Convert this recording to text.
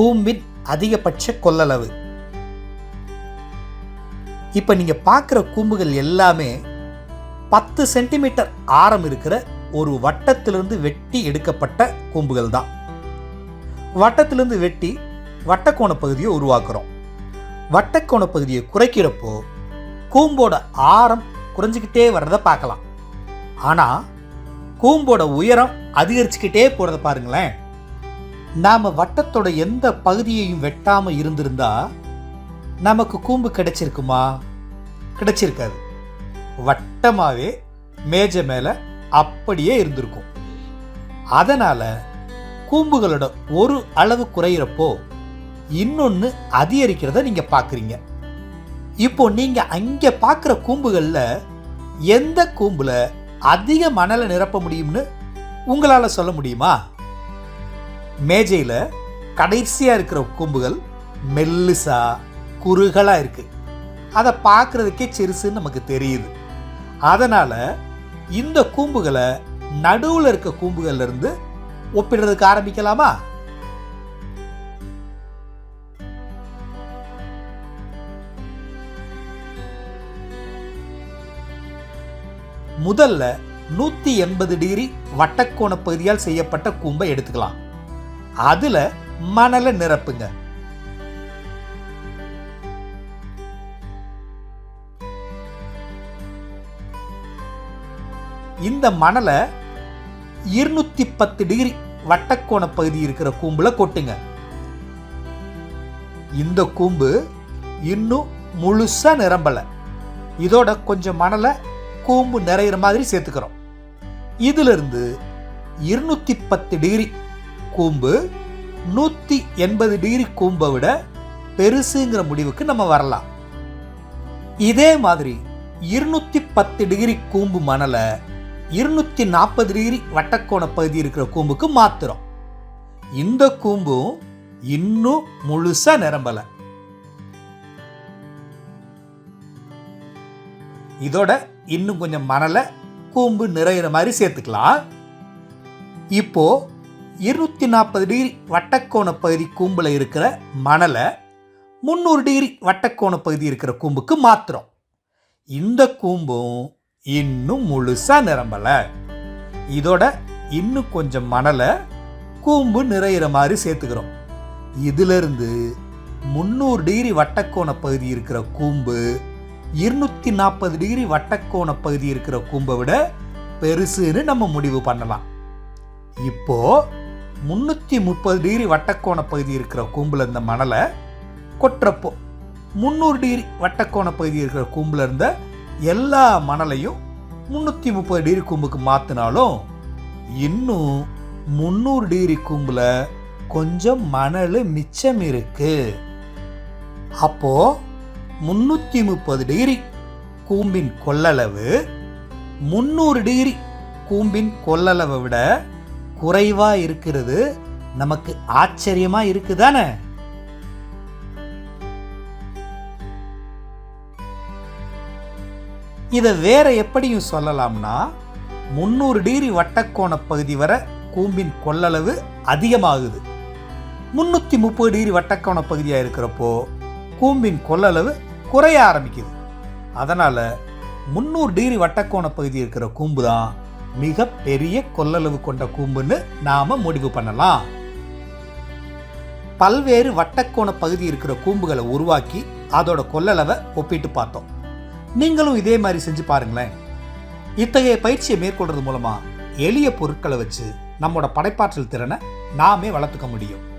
கூம்பின் அதிகபட்ச கொள்ளளவு. இப்போ நீங்கள் பார்க்குற கூம்புகள் எல்லாமே பத்து சென்டிமீட்டர் ஆரம் இருக்கிற ஒரு வட்டத்திலிருந்து வெட்டி எடுக்கப்பட்ட கூம்புகள் தான் வட்டத்திலிருந்து வெட்டி வட்டக்கோண பகுதியை உருவாக்குறோம். வட்டக்கோண பகுதியை குறைக்கிறப்போ கூம்போட ஆரம் குறைஞ்சிக்கிட்டே வர்றதை பார்க்கலாம். ஆனால் கூம்போட உயரம் அதிகரிச்சுக்கிட்டே போகிறத பாருங்களேன். நாம் வட்டத்தோட எந்த பகுதியையும் வெட்டாமல் இருந்திருந்தா நமக்கு கூம்பு கிடைச்சிருக்குமா? கிடைச்சிருக்காது. வட்டமாகவே மேஜை மேலே அப்படியே இருந்திருக்கும். அதனால் கூம்புகளோட ஒரு அளவு குறையிறப்போ இன்னொன்று அதிகரிக்கிறத நீங்கள் பார்க்குறீங்க இப்போ நீங்கள் அங்கே பார்க்குற கூம்புகளில் எந்த கூம்பில் அதிக மணலை நிரப்ப முடியும்னு உங்களால் சொல்ல முடியுமா? மேஜையில் கடைசியாக இருக்கிற கூம்புகள் மெல்லுசா குறுகலாக இருக்குது அதை பார்க்குறதுக்கே சிறுசுன்னு நமக்கு தெரியுது. அதனால் இந்த கூம்புகளை நடுவில் இருக்க கூம்புகள்ல இருந்து ஒப்பிடுறதுக்கு ஆரம்பிக்கலாமா? முதல்ல நூற்றி எண்பது டிகிரி வட்டக்கோண பகுதியால் செய்யப்பட்ட கூம்பை எடுத்துக்கலாம். அதுல மணலை நிரப்புங்க. இந்த மணலை இருநூத்தி பத்து டிகிரி வட்டக்கோண பகுதி இருக்கிற கூம்புல கொட்டுங்க. இந்த கூம்பு இன்னும் முழுசா நிரம்பல. இதோட கொஞ்சம் மணலை கூம்பு நிறையிற மாதிரி சேர்த்துக்கிறோம். இதுல இருந்து இருநூத்தி பத்து டிகிரி கூம்பு நூற்றி எண்பது டிகிரி கூம்பை விட பெருசுங்கிற முடிவுக்கு நம்ம வரலாம். இதே மாதிரி இருநூற்றி பத்து டிகிரி கூம்பு மணலை இருநூற்றி நாற்பது டிகிரி வட்டக்கோண பகுதி இருக்கிற கூம்புக்கு மாத்துறோம். இந்த கூம்பும் இன்னும் முழுசாக நிரம்பலை. இதோட இன்னும் கொஞ்சம் மணலை கூம்பு நிறையிற மாதிரி சேர்த்துக்கலாம். இப்போ இருநூற்றி நாற்பது டிகிரி வட்டக்கோண பகுதி கூம்பில் இருக்கிற மணலை முந்நூறு டிகிரி வட்டக்கோண பகுதி இருக்கிற கூம்புக்கு மாத்துறோம். இந்த கூம்பும் இன்னும் முழுசாக நிரம்பலை. இதோட இன்னும் கொஞ்சம் மணலை கூம்பு நிறையிற மாதிரி சேர்த்துக்கிறோம். இதிலிருந்து முந்நூறு டிகிரி வட்டக்கோண பகுதி இருக்கிற கூம்பு இருநூற்றி நாற்பது டிகிரி வட்டக்கோண பகுதி இருக்கிற கூம்பை விட பெருசுன்னு நம்ம முடிவு பண்ணலாம். இப்போ முன்னூற்றி முப்பது டிகிரி வட்டக்கோண பகுதி இருக்கிற கூம்பில் இருந்த மணலை கொட்டுறப்போ முந்நூறு டிகிரி வட்டக்கோண பகுதி இருக்கிற கூம்பில் இருந்த எல்லா மணலையும் முந்நூற்றி முப்பது டிகிரி கூம்புக்கு மாற்றினாலும் இன்னும் முந்நூறு டிகிரி கூம்பில் கொஞ்சம் மணல் மிச்சம் இருக்கு. அப்போது முன்னூற்றி முப்பது டிகிரி கூம்பின் கொள்ளளவு முந்நூறு டிகிரி கூம்பின் கொள்ளளவை விட குறைவா இருக்கிறது நமக்கு ஆச்சரியமா இருக்குதானே? இதை வேற எப்படியும் சொல்லலாம்னா முந்நூறு டிகிரி வட்டக்கோண பகுதி வரை கூம்பின் கொள்ளளவு அதிகமாகுது. முன்னூற்றி முப்பது டிகிரி வட்டக்கோண பகுதியாக இருக்கிறப்போ கூம்பின் கொள்ளளவு குறைய ஆரம்பிக்குது. அதனால் முந்நூறு டிகிரி வட்டக்கோண பகுதி இருக்கிற கூம்பு தான் மிக பெரிய கொள்ளளவு கொண்ட கூம்புன்னு நாம முடிவு பண்ணலாம். பல்வேறு வட்டக்கோண பகுதி இருக்கிற கூம்புகளை உருவாக்கி அதோட கொள்ளளவை ஒப்பிட்டு பார்த்தோம். நீங்களும் இதே மாதிரி செஞ்சு பாருங்களேன். இத்தகைய பயிற்சியை மேற்கொள்றது மூலமா எளிய பொருட்களை வச்சு நம்மோட படைப்பாற்றல் திறனை நாமே வளர்த்துக்க முடியும்.